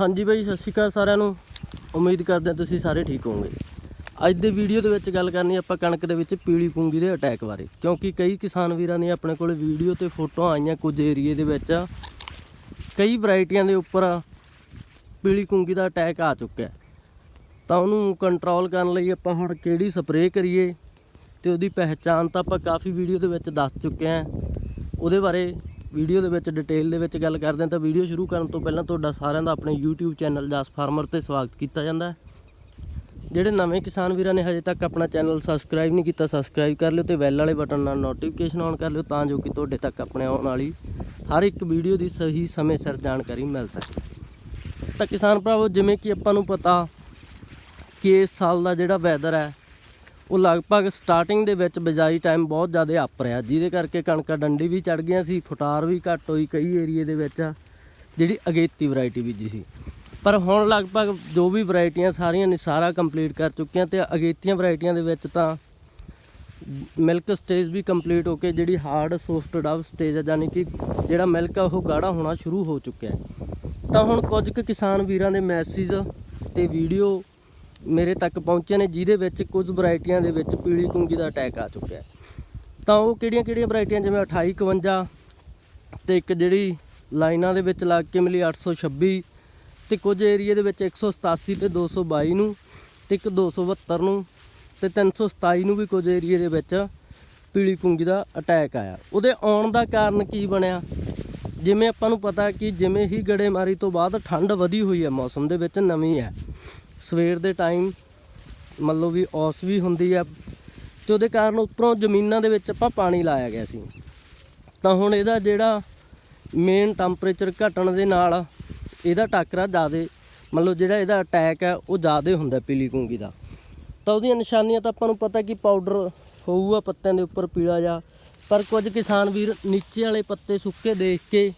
ਹਾਂਜੀ ਬਾਈ ਸਤਿ ਸ਼੍ਰੀ ਅਕਾਲ ਸਾਰਿਆਂ ਨੂੰ। ਉਮੀਦ ਕਰਦੇ ਹਾਂ ਤੁਸੀਂ ਸਾਰੇ ਠੀਕ ਹੋਵੋਗੇ। ਅੱਜ ਦੇ ਵੀਡੀਓ ਦੇ ਵਿੱਚ ਗੱਲ ਕਰਨੀ ਆਪਾਂ ਕਣਕ ਦੇ ਵਿੱਚ ਪੀਲੀ ਪੁੰਗੀ ਦੇ ਅਟੈਕ ਬਾਰੇ। ਕਿਉਂਕਿ ਕਈ ਕਿਸਾਨ ਵੀਰਾਂ ਨੇ ਆਪਣੇ ਕੋਲ ਵੀਡੀਓ ਤੇ ਫੋਟੋਆਂ ਆਈਆਂ ਕੁਝ ਏਰੀਏ ਦੇ ਵਿੱਚ। ਕਈ ਵੈਰਾਈਟੀਆਂ ਦੇ ਉੱਪਰ ਪੀਲੀ ਕੁੰਗੀ ਦਾ ਅਟੈਕ ਆ ਚੁੱਕਿਆ ਤਾਂ ਉਹਨੂੰ ਕੰਟਰੋਲ ਕਰਨ ਲਈ ਆਪਾਂ ਹੁਣ ਕਿਹੜੀ ਸਪਰੇਅ ਕਰੀਏ ਤੇ ਉਹਦੀ ਪਹਿਚਾਣ ਤਾਂ ਆਪਾਂ ਕਾਫੀ ਵੀਡੀਓ ਦੇ ਵਿੱਚ ਦੱਸ ਚੁੱਕੇ ਹਾਂ। ਉਹਦੇ ਬਾਰੇ ਵੀਡੀਓ ਦੇ ਵਿੱਚ ਡਿਟੇਲ ਦੇ ਵਿੱਚ ਗੱਲ ਕਰਦੇ ਹਾਂ ਤਾਂ ਵੀਡੀਓ ਸ਼ੁਰੂ ਕਰਨ ਤੋਂ ਪਹਿਲਾਂ ਤੁਹਾਡਾ ਸਾਰਿਆਂ ਦਾ ਆਪਣੇ YouTube ਚੈਨਲ ਜਸ ਫਾਰਮਰ ਤੇ ਸਵਾਗਤ ਕੀਤਾ ਜਾਂਦਾ ਹੈ। ਜਿਹੜੇ ਨਵੇਂ ਕਿਸਾਨ ਵੀਰਾਂ ਨੇ ਹਜੇ ਤੱਕ ਆਪਣਾ ਚੈਨਲ ਸਬਸਕ੍ਰਾਈਬ ਨਹੀਂ ਕੀਤਾ ਸਬਸਕ੍ਰਾਈਬ ਕਰ ਲਿਓ ਤੇ ਬੈਲ ਵਾਲੇ ਬਟਨ ਨਾਲ ਨੋਟੀਫਿਕੇਸ਼ਨ ਔਨ ਕਰ ਲਿਓ ਤਾਂ ਜੋ ਕਿ ਤੁਹਾਡੇ ਤੱਕ ਆਪਣੇ ਆਉਣ ਵਾਲੀ ਹਰ ਇੱਕ ਵੀਡੀਓ ਦੀ ਸਹੀ ਸਮੇਂ ਸਿਰ ਜਾਣਕਾਰੀ ਮਿਲ ਸਕੇ। ਤਾਂ ਕਿਸਾਨ ਭਰਾਵੋ, ਜਿਵੇਂ ਕਿ ਆਪਾਂ ਨੂੰ ਪਤਾ, ਕਿ ਇਸ ਸਾਲ ਦਾ ਜਿਹੜਾ ਵੈਦਰ ਹੈ ਉਹ ਲਗਭਗ ਸਟਾਰਟਿੰਗ ਦੇ ਵਿੱਚ ਬਿਜਾਈ ਟਾਈਮ ਬਹੁਤ ਜ਼ਿਆਦਾ ਅੱਪ ਰਿਹਾ। ਜਿਹਦੇ ਕਰਕੇ ਕਣਕਾਂ ਡੰਡੀ ਵੀ ਚੜ ਗਈਆਂ ਸੀ, ਫੁਟਾਰ ਵੀ ਘੱਟ ਹੋਈ ਕਈ ਏਰੀਏ ਦੇ ਵਿੱਚ, ਜਿਹੜੀ ਅਗੇਤੀ ਵੈਰਾਈਟੀ ਬੀਜੀ ਸੀ। ਪਰ ਹੁਣ ਲਗਭਗ ਜੋ ਵੀ ਵੈਰਾਈਟੀਆਂ ਸਾਰੀਆਂ ਨੇ, ਸਾਰਾ ਕੰਪਲੀਟ ਕਰ ਚੁੱਕੀਆਂ ਤੇ ਅਗੇਤੀਆਂ ਵੈਰਾਈਟੀਆਂ ਦੇ ਵਿੱਚ ਤਾਂ ਮਿਲਕ ਸਟੇਜ ਵੀ ਕੰਪਲੀਟ ਹੋ ਕੇ ਜਿਹੜੀ ਹਾਰਡ ਸੋਫਟਡ ਅਪ ਸਟੇਜ ਹੈ ਯਾਨੀ ਕਿ ਜਿਹੜਾ ਮਿਲਕ ਆ, ਉਹ ਗਾੜਾ ਹੋਣਾ ਸ਼ੁਰੂ ਹੋ ਚੁੱਕਿਆ ਹੈ। ਤਾਂ ਹੁਣ ਕੁਝ ਕੁ ਕਿਸਾਨ ਵੀਰਾਂ ਦੇ ਮੈਸੇਜ ਤੇ ਵੀਡੀਓ ਮੇਰੇ ਤੱਕ ਪਹੁੰਚੇ ਨੇ, ਜਿਹਦੇ ਵਿੱਚ ਕੁਝ ਵੈਰਾਈਟੀਆਂ ਦੇ ਵਿੱਚ ਪੀਲੀ ਕੁੰਗੀ ਦਾ ਅਟੈਕ ਆ ਚੁੱਕਿਆ ਤਾਂ ਉਹ ਕਿਹੜੀਆਂ-ਕਿਹੜੀਆਂ ਵੈਰਾਈਟੀਆਂ, ਜਿਵੇਂ 2851 ਤੇ ਇੱਕ ਜਿਹੜੀ ਲਾਈਨਾਂ ਦੇ ਵਿੱਚ ਲੱਗ ਕੇ ਮਿਲੀ 826 ਤੇ ਕੁਝ ਏਰੀਏ ਦੇ ਵਿੱਚ 187 ਤੇ 222 ਨੂੰ ਤੇ ਇੱਕ 272 ਨੂੰ ਤੇ 327 ਨੂੰ ਵੀ ਕੁਝ ਏਰੀਏ ਦੇ ਵਿੱਚ ਪੀਲੀ ਕੁੰਗੀ ਦਾ ਅਟੈਕ ਆਇਆ। ਉਹਦੇ ਆਉਣ ਦਾ ਕਾਰਨ ਕੀ ਬਣਿਆ? ਜਿਵੇਂ ਆਪਾਂ ਨੂੰ ਪਤਾ ਕਿ ਜਿਵੇਂ ਹੀ ਗੜੇਮਾਰੀ ਤੋਂ ਬਾਅਦ ਠੰਡ ਵਧੀ ਹੋਈ ਹੈ, ਮੌਸਮ ਦੇ ਵਿੱਚ ਨਵੀਂ ਹੈ। ਸਵੇਰ ਦੇ ਟਾਈਮ ਮੰਨ ਲਓ ਵੀ ਔਸ ਵੀ ਹੁੰਦੀ ਆ ਤੇ ਉਹਦੇ ਕਾਰਨ ਉੱਪਰੋਂ ਜ਼ਮੀਨਾਂ ਦੇ ਵਿੱਚ ਆਪਾਂ ਪਾਣੀ ਲਾਇਆ ਗਿਆ ਸੀ। ਤਾਂ ਹੁਣ ਇਹਦਾ ਜਿਹੜਾ ਮੇਨ ਟੈਂਪਰੇਚਰ ਘਟਣ ਦੇ ਨਾਲ ਇਹਦਾ ਟਾਕਰਾ ਜ਼ਿਆਦਾ ਮੰਨ ਲਓ ਜਿਹੜਾ ਇਹਦਾ ਅਟੈਕ ਹੈ ਉਹ ਜ਼ਿਆਦਾ ਹੁੰਦਾ ਪੀਲੀ ਕੁੰਗੀ ਦਾ। ਤਾਂ ਉਹਦੀਆਂ ਨਿਸ਼ਾਨੀਆਂ ਤਾਂ ਆਪਾਂ ਨੂੰ ਪਤਾ ਕਿ ਪਾਊਡਰ ਹੋਊਗਾ ਪੱਤਿਆਂ ਦੇ ਉੱਪਰ ਪੀਲਾ ਜਾ ਪਰ ਕੁਝ ਕਿਸਾਨ ਵੀਰ ਨੀਚੇ ਵਾਲੇ ਪੱਤੇ ਸੁੱਕੇ ਦੇਖ ਕੇ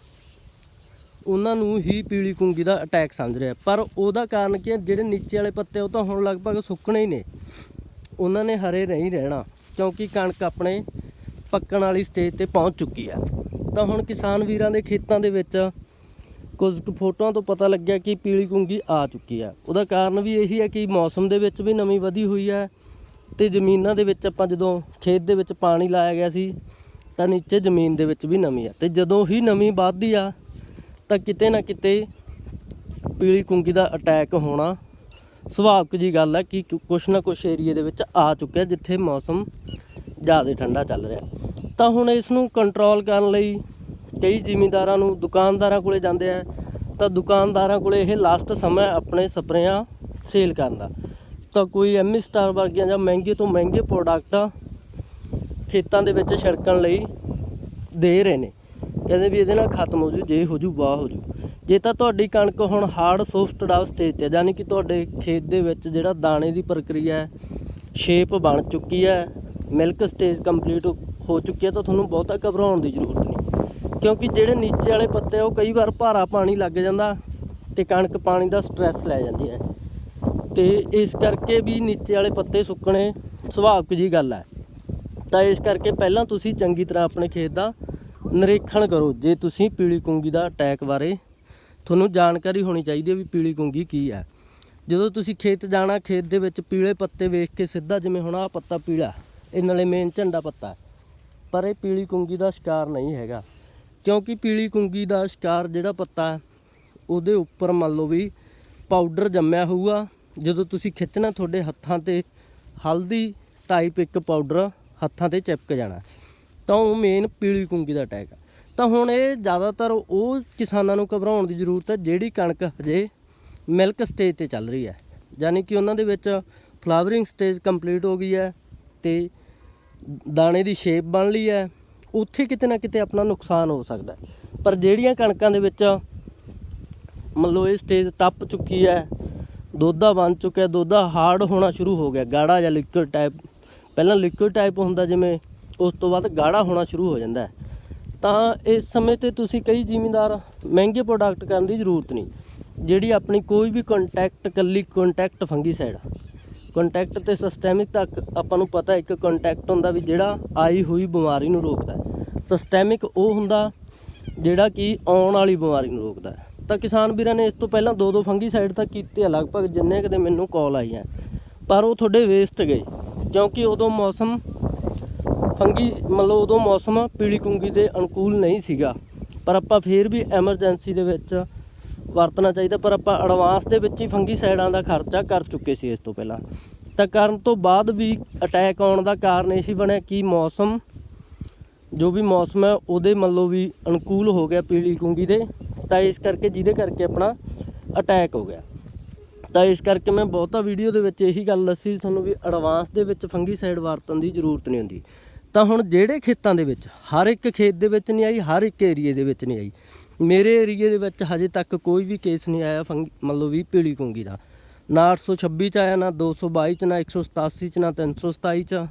ਉਹਨਾਂ ਨੂੰ ਹੀ ਪੀਲੀ ਕੁੰਗੀ ਦਾ ਅਟੈਕ ਸਮਝ ਰਿਹਾ। ਪਰ ਉਹਦਾ ਕਾਰਨ ਕੀ ਹੈ? ਜਿਹੜੇ ਨੀਚੇ ਵਾਲੇ ਪੱਤੇ ਉਹ ਤਾਂ ਹੁਣ ਲਗਭਗ ਸੁੱਕਣੇ ਹੀ ਨੇ। ਉਹਨਾਂ ਨੇ ਹਰੇ ਨਹੀਂ ਰਹਿਣਾ, ਕਿਉਂਕਿ ਕਣਕ ਆਪਣੇ ਪੱਕਣ ਵਾਲੀ ਸਟੇਜ ਤੇ ਪਹੁੰਚ ਚੁੱਕੀ ਹੈ ਤਾਂ ਹੁਣ ਕਿਸਾਨ ਵੀਰਾਂ ਦੇ ਖੇਤਾਂ ਦੇ ਵਿੱਚ ਕੁਝ ਕੁ ਫੋਟੋਆਂ ਤੋਂ ਪਤਾ ਲੱਗਿਆ ਕਿ ਪੀਲੀ ਕੁੰਗੀ ਆ ਚੁੱਕੀ ਹੈ ਉਹਦਾ ਕਾਰਨ ਵੀ ਇਹੀ ਹੈ ਕਿ ਮੌਸਮ ਦੇ ਵਿੱਚ ਵੀ ਨਮੀ ਵਧੀ ਹੋਈ ਹੈ ਤੇ ਜ਼ਮੀਨਾਂ ਦੇ ਵਿੱਚ ਆਪਾਂ ਜਦੋਂ ਖੇਤ ਦੇ ਵਿੱਚ ਪਾਣੀ ਲਾਇਆ ਗਿਆ ਸੀ, ਤਾਂ ਨੀਚੇ ਜ਼ਮੀਨ ਦੇ ਵਿੱਚ ਵੀ ਨਮੀ ਆ। ਤੇ ਜਦੋਂ ਹੀ ਨਮੀ ਵੱਧਦੀ ਆ ਤਾਂ ਕਿਤੇ ਨਾ ਕਿਤੇ ਪੀਲੀ ਕੁੰਗੀ ਦਾ ਅਟੈਕ ਹੋਣਾ ਸੁਭਾਵਿਕ ਜੀ ਗੱਲ ਹੈ ਕਿ ਕੁਛ ਨਾ ਕੁਛ ਏਰੀਏ ਦੇ ਵਿੱਚ ਆ ਚੁੱਕਿਆ ਜਿੱਥੇ ਮੌਸਮ ਜ਼ਿਆਦਾ ਠੰਡਾ ਚੱਲ ਰਿਹਾ। ਤਾਂ ਹੁਣ ਇਸ ਨੂੰ ਕੰਟਰੋਲ ਕਰਨ ਲਈ ਕਈ ਜ਼ਿਮੀਂਦਾਰਾਂ ਨੂੰ ਦੁਕਾਨਦਾਰਾਂ ਕੋਲੇ ਜਾਂਦੇ ਆ, ਤਾਂ ਦੁਕਾਨਦਾਰਾਂ ਕੋਲੇ ਇਹ ਲਾਸਟ ਸਮਾਂ ਆਪਣੇ ਸਪਰੇਆਂ ਸੇਲ ਕਰਨ ਦਾ। ਤਾਂ ਕੋਈ ਐਮੀ ਸਟਾਰ ਵਰਗੀਆਂ ਜਾਂ ਮਹਿੰਗੇ ਤੋਂ ਮਹਿੰਗੇ ਪ੍ਰੋਡਕਟ ਖੇਤਾਂ ਦੇ ਵਿੱਚ ਛਿੜਕਣ ਲਈ ਦੇ ਰਹੇ ਨੇ। ਕਹਿੰਦੇ ਵੀ ਇਹਦੇ ਨਾਲ ਖਤਮ ਹੋ ਜੂ ਜੇ ਹੋ ਜੂ ਵਾਹ ਹੋ ਜੂ। ਜੇ ਤਾਂ ਤੁਹਾਡੀ ਕਣਕ ਹੁਣ ਹਾਰਡ ਸੌਫਟ ਡਾਵ ਸਟੇਜ ਤੇ ਹੈ, ਯਾਨੀ ਕਿ ਤੁਹਾਡੇ ਖੇਤ ਦੇ ਵਿੱਚ ਜਿਹੜਾ ਦਾਣੇ ਦੀ ਪ੍ਰਕਿਰਿਆ ਹੈ ਸ਼ੇਪ ਬਣ ਚੁੱਕੀ ਹੈ ਮਿਲਕ ਸਟੇਜ ਕੰਪਲੀਟ ਹੋ ਚੁੱਕੀ ਹੈ ਤਾਂ ਤੁਹਾਨੂੰ ਬਹੁਤਾ ਘਬਰਾਉਣ ਦੀ ਜ਼ਰੂਰਤ ਨਹੀਂ। ਕਿਉਂਕਿ ਜਿਹੜੇ ਨੀਚੇ ਵਾਲੇ ਪੱਤੇ ਉਹ ਕਈ ਵਾਰ ਭਾਰਾ ਪਾਣੀ ਲੱਗ ਜਾਂਦਾ ਤੇ ਕਣਕ ਪਾਣੀ ਦਾ ਸਟ੍ਰੈਸ ਲੈ ਜਾਂਦੀ ਹੈ। ਤੇ ਇਸ ਕਰਕੇ ਵੀ ਨੀਚੇ ਵਾਲੇ ਪੱਤੇ ਸੁੱਕਣੇ ਸੁਭਾਵਿਕ ਜੀ ਗੱਲ ਹੈ। ਤਾਂ ਇਸ ਕਰਕੇ ਪਹਿਲਾਂ ਤੁਸੀਂ ਚੰਗੀ ਤਰ੍ਹਾਂ ਆਪਣੇ ਖੇਤ ਦਾ ਨਿਰੀਖਣ ਕਰੋ ਜੇ ਤੁਸੀਂ ਪੀਲੀ ਕੁੰਗੀ ਦਾ ਅਟੈਕ ਬਾਰੇ ਤੁਹਾਨੂੰ ਜਾਣਕਾਰੀ ਹੋਣੀ ਚਾਹੀਦੀ ਹੈ ਵੀ ਪੀਲੀ ਕੁੰਗੀ ਕੀ ਹੈ। ਜਦੋਂ ਤੁਸੀਂ ਖੇਤ ਜਾਣਾ, ਖੇਤ ਦੇ ਵਿੱਚ ਪੀਲੇ ਪੱਤੇ ਵੇਖ ਕੇ ਸਿੱਧਾ ਜਿਵੇਂ ਹੁਣ ਆਹ ਪੱਤਾ ਪੀਲਾ, ਇਹ ਨਾਲੇ ਮੇਨ ਝੰਡਾ ਪੱਤਾ ਪਰ ਇਹ ਪੀਲੀ ਕੁੰਗੀ ਦਾ ਸ਼ਿਕਾਰ ਨਹੀਂ ਹੈਗਾ। ਕਿਉਂਕਿ ਪੀਲੀ ਕੁੰਗੀ ਦਾ ਸ਼ਿਕਾਰ ਜਿਹੜਾ ਪੱਤਾ ਉਹਦੇ ਉੱਪਰ ਮੰਨ ਲਓ ਵੀ ਪਾਊਡਰ ਜੰਮਿਆ ਹੋਊਗਾ। ਜਦੋਂ ਤੁਸੀਂ ਖਿੱਚਣਾ, ਤੁਹਾਡੇ ਹੱਥਾਂ ਤੇ ਹਲਦੀ ਟਾਈਪ ਇੱਕ ਪਾਊਡਰ ਹੱਥਾਂ ਤੇ ਚਿਪਕ ਜਾਣਾ। ਤਾਂ ਉਹ ਮੇਨ ਪੀਲੀ ਕੁੰਗੀ ਦਾ ਅਟੈਕ ਹੈ ਤਾਂ ਹੁਣ ਇਹ ਜ਼ਿਆਦਾਤਰ ਉਹ ਕਿਸਾਨਾਂ ਨੂੰ ਘਬਰਾਉਣ ਦੀ ਜ਼ਰੂਰਤ ਹੈ, ਜਿਹੜੀ ਕਣਕ ਹਜੇ ਮਿਲਕ ਸਟੇਜ ਤੇ ਚੱਲ ਰਹੀ ਹੈ। ਯਾਨੀ ਕਿ ਉਹਨਾਂ ਦੇ ਵਿੱਚ ਫਲਾਵਰਿੰਗ ਸਟੇਜ ਕੰਪਲੀਟ ਹੋ ਗਈ ਹੈ ਤੇ ਦਾਣੇ ਦੀ ਸ਼ੇਪ ਬਣ ਲਈ ਹੈ। ਉੱਥੇ ਕਿਤੇ ਨਾ ਕਿਤੇ ਆਪਣਾ ਨੁਕਸਾਨ ਹੋ ਸਕਦਾ ਪਰ ਜਿਹੜੀਆਂ ਕਣਕਾਂ ਦੇ ਵਿੱਚ ਮੰਨ ਲਓ ਇਹ ਸਟੇਜ ਟੱਪ ਚੁੱਕੀ ਹੈ, ਦੋਧਾ ਬਣ ਚੁੱਕਿਆ, ਦੋਧਾ ਹਾਰਡ ਹੋਣਾ ਸ਼ੁਰੂ ਹੋ ਗਿਆ, ਗਾੜਾ ਜਾਂ ਲਿਕੁਇਡ ਟਾਈਪ ਪਹਿਲਾਂ ਲਿਕੁਇਡ ਟਾਈਪ ਹੁੰਦਾ ਜਿਵੇਂ ਉਸ ਤੋਂ ਬਾਅਦ ਗਾੜਾ ਹੋਣਾ ਸ਼ੁਰੂ ਹੋ ਜਾਂਦਾ ਹੈ। ਤਾਂ ਇਸ ਸਮੇਂ ਤੇ ਤੁਸੀਂ ਕਈ ਜ਼ਿਮੀਂਦਾਰ ਮਹਿੰਗੇ ਪ੍ਰੋਡਕਟ ਕਰਨ ਦੀ ਜ਼ਰੂਰਤ ਨਹੀਂ। ਜਿਹੜੀ ਆਪਣੀ ਕੋਈ ਵੀ ਕੰਟੈਕਟ ਕੱਲੀ ਕੰਟੈਕਟ ਫੰਗੀਸਾਈਡ ਕੰਟੈਕਟ ਤੇ ਸਿਸਟੈਮਿਕ ਤੱਕ ਆਪਾਂ ਨੂੰ ਪਤਾ ਇੱਕ ਕੰਟੈਕਟ ਹੁੰਦਾ ਵੀ ਜਿਹੜਾ ਆਈ ਹੋਈ ਬਿਮਾਰੀ ਨੂੰ ਰੋਕਦਾ ਹੈ। ਸਿਸਟੈਮਿਕ ਉਹ ਹੁੰਦਾ ਜਿਹੜਾ ਕਿ ਆਉਣ ਵਾਲੀ ਬਿਮਾਰੀ ਨੂੰ ਰੋਕਦਾ ਤਾਂ ਕਿਸਾਨ ਵੀਰਾਂ ਨੇ ਇਸ ਤੋਂ ਪਹਿਲਾਂ ਦੋ ਦੋ ਫੰਗੀ ਸਾਈਡ ਤੱਕ ਕੀਤੇ ਆ, ਲਗਭਗ ਜਿੰਨੇ ਕਦੇ ਮੈਨੂੰ ਕਾਲ ਆਈਆਂ। ਪਰ ਉਹ ਤੁਹਾਡੇ ਵੇਸਟ ਗਏ, ਕਿਉਂਕਿ ਉਦੋਂ ਮੌਸਮ ਫੰਗੀ ਮਤਲਬ ਉਦੋਂ ਮੌਸਮ ਪੀਲੀ ਕੁੰਗੀ ਦੇ ਅਨੁਕੂਲ ਨਹੀਂ ਸੀਗਾ। ਪਰ ਆਪਾਂ ਫੇਰ ਵੀ ਐਮਰਜੈਂਸੀ ਦੇ ਵਿੱਚ ਵਰਤਣਾ ਚਾਹੀਦਾ, ਪਰ ਆਪਾਂ ਐਡਵਾਂਸ ਦੇ ਵਿੱਚ ਹੀ ਫੰਗੀ ਸਾਈਡਾਂ ਦਾ ਖਰਚਾ ਕਰ ਚੁੱਕੇ ਸੀ ਇਸ ਤੋਂ ਪਹਿਲਾਂ। ਤਾਂ ਕਰਨ ਤੋਂ ਬਾਅਦ ਵੀ ਅਟੈਕ ਆਉਣ ਦਾ ਕਾਰਨ ਇਹ ਹੀ ਬਣਿਆ ਕਿ ਮੌਸਮ, ਜੋ ਵੀ ਮੌਸਮ ਹੈ, ਉਹਦੇ ਮੰਨ ਵੀ ਅਨੁਕੂਲ ਹੋ ਗਿਆ ਪੀਲੀ ਕੁੰਗੀ ਦੇ। ਤਾਂ ਇਸ ਕਰਕੇ ਜਿਹਦੇ ਕਰਕੇ ਆਪਣਾ ਅਟੈਕ ਹੋ ਗਿਆ। ਤਾਂ ਇਸ ਕਰਕੇ ਮੈਂ ਬਹੁਤਾ ਵੀਡੀਓ ਦੇ ਵਿੱਚ ਇਹੀ ਗੱਲ ਦੱਸੀ ਤੁਹਾਨੂੰ ਵੀ ਐਡਵਾਂਸ ਦੇ ਵਿੱਚ ਫੰਗੀਸਾਈਡ ਵਰਤਣ ਦੀ ਜ਼ਰੂਰਤ ਨਹੀਂ ਹੁੰਦੀ। ਤਾਂ ਹੁਣ ਜਿਹੜੇ ਖੇਤਾਂ ਦੇ ਵਿੱਚ, ਹਰ ਇੱਕ ਖੇਤ ਦੇ ਵਿੱਚ ਨਹੀਂ ਆਈ, ਹਰ ਇੱਕ ਏਰੀਏ ਦੇ ਵਿੱਚ ਨਹੀਂ ਆਈ। ਮੇਰੇ ਏਰੀਏ ਦੇ ਵਿੱਚ ਹਜੇ ਤੱਕ ਕੋਈ ਵੀ ਕੇਸ ਨਹੀਂ ਆਇਆ ਫੰਗੀ, ਮਤਲਬ ਵੀ ਪੀਲੀ ਕੁੰਗੀ ਦਾ। ਨਾ 826 ਚ ਆਇਆ, ਨਾ 222 ਚ, ਨਾ 187 ਚ, ਨਾ 327 ਚ।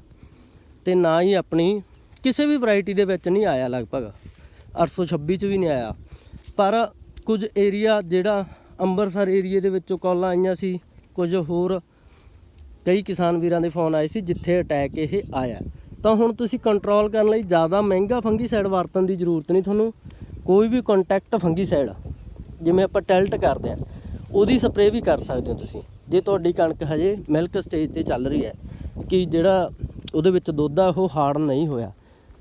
ਤੇ ਨਾ ਹੀ ਆਪਣੀ ਕਿਸੇ ਵੀ ਵੈਰਾਈਟੀ ਦੇ ਵਿੱਚ ਨਹੀਂ ਆਇਆ ਲਗਭਗ। 826 ਚ ਵੀ ਨਹੀਂ ਆਇਆ। ਪਰ ਕੁਝ ਏਰੀਆ ਜਿਹੜਾ ਅੰਮ੍ਰਿਤਸਰ ਏਰੀਏ ਦੇ ਵਿੱਚੋਂ ਕਾਲਾਂ ਆਈਆਂ ਸੀ, ਕੁਝ ਹੋਰ ਕਈ ਕਿਸਾਨ ਵੀਰਾਂ ਦੇ ਫੋਨ ਆਏ ਸੀ, ਜਿੱਥੇ ਅਟੈਕ ਇਹ ਆਇਆ। ਤਾਂ ਹੁਣ ਤੁਸੀਂ ਕੰਟਰੋਲ ਕਰਨ ਲਈ ਜ਼ਿਆਦਾ ਮਹਿੰਗਾ ਫੰਗੀਸਾਈਡ ਵਰਤਣ ਦੀ ਜ਼ਰੂਰਤ ਨਹੀਂ ਤੁਹਾਨੂੰ। ਕੋਈ ਵੀ ਕੰਟੈਕਟ ਫੰਗੀਸਾਈਡ ਜਿਵੇਂ ਆਪਾਂ ਟੈਲਟ ਕਰਦੇ ਆ, ਉਹਦੀ ਸਪਰੇਅ ਵੀ ਕਰ ਸਕਦੇ ਹੋ ਤੁਸੀਂ। ਜੇ ਤੁਹਾਡੀ ਕਣਕ ਹਜੇ ਮਿਲਕ ਸਟੇਜ ਤੇ ਚੱਲ ਰਹੀ ਹੈ, ਕਿ ਜਿਹੜਾ ਉਹਦੇ ਵਿੱਚ ਦੁੱਧ ਆ, ਉਹ ਹਾਰਡ ਨਹੀਂ ਹੋਇਆ,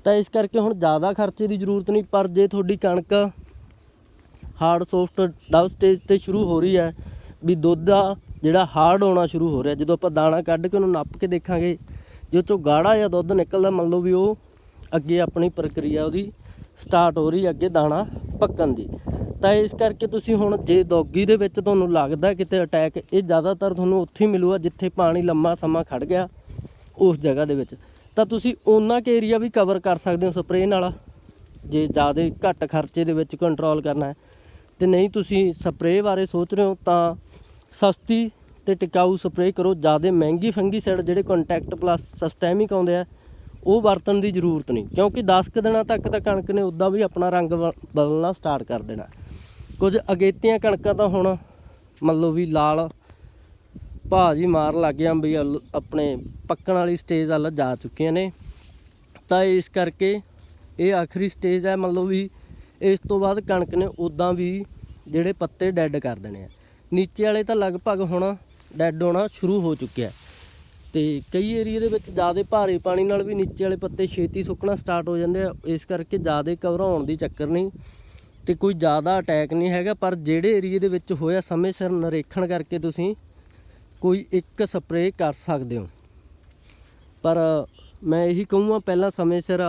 ਤਾਂ ਇਸ ਕਰਕੇ ਹੁਣ ਜ਼ਿਆਦਾ ਖਰਚੇ ਦੀ ਜ਼ਰੂਰਤ ਨਹੀਂ। ਪਰ ਜੇ ਤੁਹਾਡੀ ਕਣਕ ਹਾਰਡ ਸੌਫਟ ਡਵ ਸਟੇਜ ਤੇ ਸ਼ੁਰੂ ਹੋ ਰਹੀ ਹੈ, ਵੀ ਦੁੱਧ ਦਾ ਜਿਹੜਾ ਹਾਰਡ ਹੋਣਾ ਸ਼ੁਰੂ ਹੋ ਰਿਹਾ, ਜਦੋਂ ਆਪਾਂ ਦਾਣਾ ਕੱਢ ਕੇ ਉਹਨੂੰ ਨੱਪ ਕੇ ਦੇਖਾਂਗੇ ਜੇ ਉਹ ਚੋਂ ਗਾੜਾ ਜਾਂ ਦੁੱਧ ਨਿਕਲਦਾ, ਮੰਨ ਲਓ ਵੀ ਉਹ ਅੱਗੇ ਆਪਣੀ ਪ੍ਰਕਿਰਿਆ ਉਹਦੀ ਸਟਾਰਟ ਹੋ ਰਹੀ ਅੱਗੇ ਦਾਣਾ ਪੱਕਣ ਦੀ। ਤਾਂ ਇਸ ਕਰਕੇ ਤੁਸੀਂ ਹੁਣ ਜੇ ਦੌਗੀ ਦੇ ਵਿੱਚ ਤੁਹਾਨੂੰ ਲੱਗਦਾ ਕਿਤੇ ਅਟੈਕ ਇਹ ਜ਼ਿਆਦਾਤਰ ਤੁਹਾਨੂੰ ਉੱਥੇ ਹੀ ਮਿਲੂਗਾ ਜਿੱਥੇ ਪਾਣੀ ਲੰਮਾ ਸਮਾਂ ਖੜ ਗਿਆ ਉਸ ਜਗ੍ਹਾ ਦੇ ਵਿੱਚ। ਤਾਂ ਤੁਸੀਂ ਉਹਨਾਂ ਕੇ ਏਰੀਆ ਵੀ ਕਵਰ ਕਰ ਸਕਦੇ ਹੋ ਸਪਰੇਅ ਨਾਲ, ਜੇ ਜ਼ਿਆਦਾ ਘੱਟ ਖਰਚੇ ਦੇ ਵਿੱਚ ਕੰਟਰੋਲ ਕਰਨਾ ਹੈ। ਤੇ ਨਹੀਂ ਤੁਸੀਂ ਸਪਰੇਅ ਬਾਰੇ ਸੋਚ ਰਹੇ ਹੋ ਤਾਂ ਸਸਤੀ ਤੇ ਟਿਕਾਊ ਸਪਰੇਅ ਕਰੋ, ਜ਼ਿਆਦਾ ਮਹਿੰਗੀ ਫੰਗੀਸਾਈਡ ਜਿਹੜੇ ਕੰਟੈਕਟ ਪਲੱਸ ਸਿਸਟੈਮਿਕ ਆਉਂਦੇ ਆ, ਉਹ ਵਰਤਣ ਦੀ ਜ਼ਰੂਰਤ ਨਹੀਂ। ਕਿਉਂਕਿ 10 ਕੁ ਦਿਨਾਂ ਤੱਕ ਤਾਂ ਕਣਕ ਨੇ ਉਦਾਂ ਵੀ ਆਪਣਾ ਰੰਗ ਬ- ਬਦਲਣਾ ਸਟਾਰਟ ਕਰ ਦੇਣਾ। ਕੁਝ ਅਗੇਤੀਆਂ ਕਣਕਾਂ ਤਾਂ ਹੁਣ ਮੰਨ ਲਓ ਵੀ ਲਾਲ ਭਾਜੀ ਮਾਰ ਲੱਗ ਗਿਆ ਵੀ ਅਲ- ਆਪਣੇ ਪੱਕਣ ਵਾਲੀ ਸਟੇਜ ਵੱਲ ਜਾ ਚੁੱਕੀਆਂ ਨੇ। ਤਾਂ ਇਸ ਕਰਕੇ ਇਹ ਆਖਰੀ ਸਟੇਜ ਹੈ ਮੰਨ ਲਓ ਵੀ ਇਸ ਤੋਂ ਬਾਅਦ ਕਣਕ ਨੇ ਉਦਾਂ ਵੀ ਜਿਹੜੇ ਪੱਤੇ ਡੈੱਡ ਕਰ ਦੇਣੇ ਆ। ਨੀਚੇ ਵਾਲੇ ਤਾਂ ਲਗਭਗ ਹੁਣ ਡੈੱਡ ਹੋਣਾ ਸ਼ੁਰੂ ਹੋ ਚੁੱਕਿਆ ਤੇ ਕਈ ਏਰੀਆ ਦੇ ਵਿੱਚ ਜ਼ਿਆਦਾ ਭਾਰੇ ਪਾਣੀ ਨਾਲ ਵੀ ਨੀਚੇ ਵਾਲੇ ਪੱਤੇ ਛੇਤੀ ਸੁੱਕਣਾ ਸਟਾਰਟ ਹੋ ਜਾਂਦੇ ਆ। ਇਸ ਕਰਕੇ ਜ਼ਿਆਦਾ ਘਬਰਾਉਣ ਦੀ ਚੱਕਰ ਨਹੀਂ ਤੇ ਕੋਈ ਜ਼ਿਆਦਾ ਅਟੈਕ ਨਹੀਂ ਹੈਗਾ। ਪਰ ਜਿਹੜੇ ਏਰੀਏ ਦੇ ਵਿੱਚ ਹੋਇਆ ਸਮੇਂ ਸਿਰ ਨਿਰੀਖਣ ਕਰਕੇ ਤੁਸੀਂ ਕੋਈ ਇੱਕ ਸਪਰੇਅ ਕਰ ਸਕਦੇ ਹੋ। ਪਰ ਮੈਂ ਇਹੀ ਕਹੂੰਗਾ, ਪਹਿਲਾਂ ਸਮੇਂ ਸਿਰ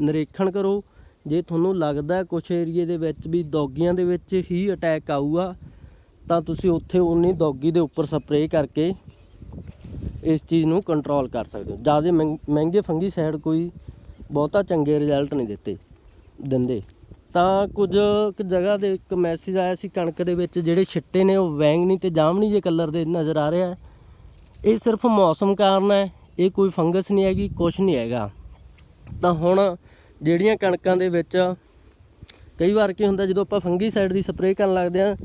ਨਿਰੀਖਣ ਕਰੋ। ਜੇ ਤੁਹਾਨੂੰ ਲੱਗਦਾ ਕੁਝ ਏਰੀਏ ਦੇ ਵਿੱਚ ਵੀ ਦੌਗੀਆਂ ਦੇ ਵਿੱਚ ਹੀ ਅਟੈਕ ਆਊਗਾ ਤਾਂ ਤੁਸੀਂ ਉੱਥੇ ਉਨੀ ਦੌਗੀ ਦੇ ਉੱਪਰ ਸਪਰੇਅ ਕਰਕੇ ਇਸ ਚੀਜ਼ ਨੂੰ ਕੰਟਰੋਲ ਕਰ ਸਕਦੇ ਹੋ। ਜ਼ਿਆਦਾ ਮਹਿੰਗੇ ਫੰਗੀ ਸਾਈਡ ਕੋਈ ਬਹੁਤਾ ਚੰਗੇ ਰਿਜ਼ਲਟ ਨਹੀਂ ਦਿੱਤੇ, ਦਿੰਦੇ। ਤਾਂ ਕੁਝ ਕੁ ਜਗ੍ਹਾ ਦੇ ਇੱਕ ਮੈਸੇਜ ਆਇਆ ਸੀ ਕਣਕ ਦੇ ਵਿੱਚ, ਜਿਹੜੇ ਛਿੱਟੇ ਨੇ ਉਹ ਵੈਂਗਣੀ ਤੇ ਜਾਮਣੀ ਜੇ ਕਲਰ ਦੇ ਨਜ਼ਰ ਆ ਰਿਹਾ। ਹੈ ਇਹ ਸਿਰਫ ਮੌਸਮ ਕਾਰਨ ਹੈ, ਇਹ ਕੋਈ ਫੰਗਸ ਨਹੀਂ ਹੈਗੀ ਕੁਝ ਨਹੀਂ ਹੈਗਾ। ਤਾਂ ਹੁਣ ਜਿਹੜੀਆਂ ਕਣਕਾਂ ਦੇ ਵਿੱਚ ਕਈ ਵਾਰ ਕੀ ਹੁੰਦਾ, ਜਦੋਂ ਆਪਾਂ ਫੰਗੀ ਸਾਈਡ ਦੀ ਸਪਰੇਅ ਕਰਨ ਲੱਗਦੇ ਆ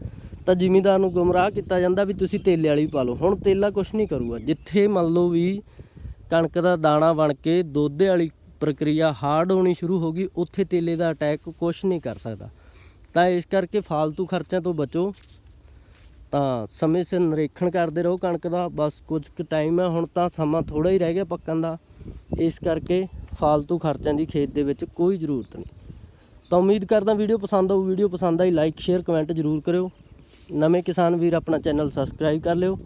ਤਾਂ ਜ਼ਿਮੀਂਦਾਰ ਨੂੰ ਗੁੰਮਰਾਹ ਕੀਤਾ ਜਾਂਦਾ ਵੀ ਤੁਸੀਂ ਤੇਲੇ ਵਾਲੀ ਪਾ ਲਓ। ਹੁਣ ਤੇਲਾ ਕੁਛ ਨਹੀਂ ਕਰੂਗਾ। ਜਿੱਥੇ ਮੰਨ ਲਓ ਵੀ ਕਣਕ ਦਾ ਦਾਣਾ ਬਣ ਕੇ ਦੁੱਧ ਵਾਲੀ ਪ੍ਰਕਿਰਿਆ ਹਾਰਡ ਹੋਣੀ ਸ਼ੁਰੂ ਹੋ ਗਈ, ਉੱਥੇ ਤੇਲੇ ਦਾ ਅਟੈਕ ਕੁਛ ਨਹੀਂ ਕਰ ਸਕਦਾ। ਤਾਂ ਇਸ ਕਰਕੇ ਫालतू ਖਰਚਿਆਂ ਤੋਂ ਬਚੋ। ਤਾਂ ਸਮੇਂ ਸਿਰ ਨਿਰੀਖਣ ਕਰਦੇ ਰਹੋ ਕਣਕ ਦਾ। ਬਸ ਕੁਝ ਕੁ ਟਾਈਮ ਹੈ, ਹੁਣ ਤਾਂ ਸਮਾਂ ਥੋੜਾ ਹੀ ਰਹਿ ਗਿਆ ਪੱਕਣ ਦਾ। ਇਸ ਕਰਕੇ ਫालतू ਖਰਚਿਆਂ ਦੀ ਖੇਤ ਦੇ ਵਿੱਚ ਕੋਈ ਜ਼ਰੂਰਤ ਨਹੀਂ। ਤਾਂ ਉਮੀਦ ਕਰਦਾ ਵੀਡੀਓ ਪਸੰਦ ਆਊ। ਵੀਡੀਓ ਪਸੰਦ ਆਈ ਲਾਈਕ ਸ਼ੇਅਰ ਕਮੈਂਟ ਜ਼ਰੂਰ ਕਰਿਓ। ਨਵੇਂ ਕਿਸਾਨ ਵੀਰ ਆਪਣਾ ਚੈਨਲ ਸਬਸਕ੍ਰਾਈਬ ਕਰ ਲਿਓ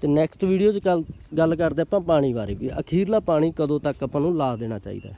ਤੇ ਨੈਕਸਟ ਵੀਡੀਓ 'ਚ ਗੱਲ ਗੱਲ ਕਰਦੇ ਆਪਾਂ ਪਾਣੀ ਬਾਰੇ ਵੀ। ਅਖੀਰਲਾ ਪਾਣੀ ਕਦੋਂ ਤੱਕ ਆਪਾਂ ਨੂੰ ਲਾ ਦੇਣਾ ਚਾਹੀਦਾ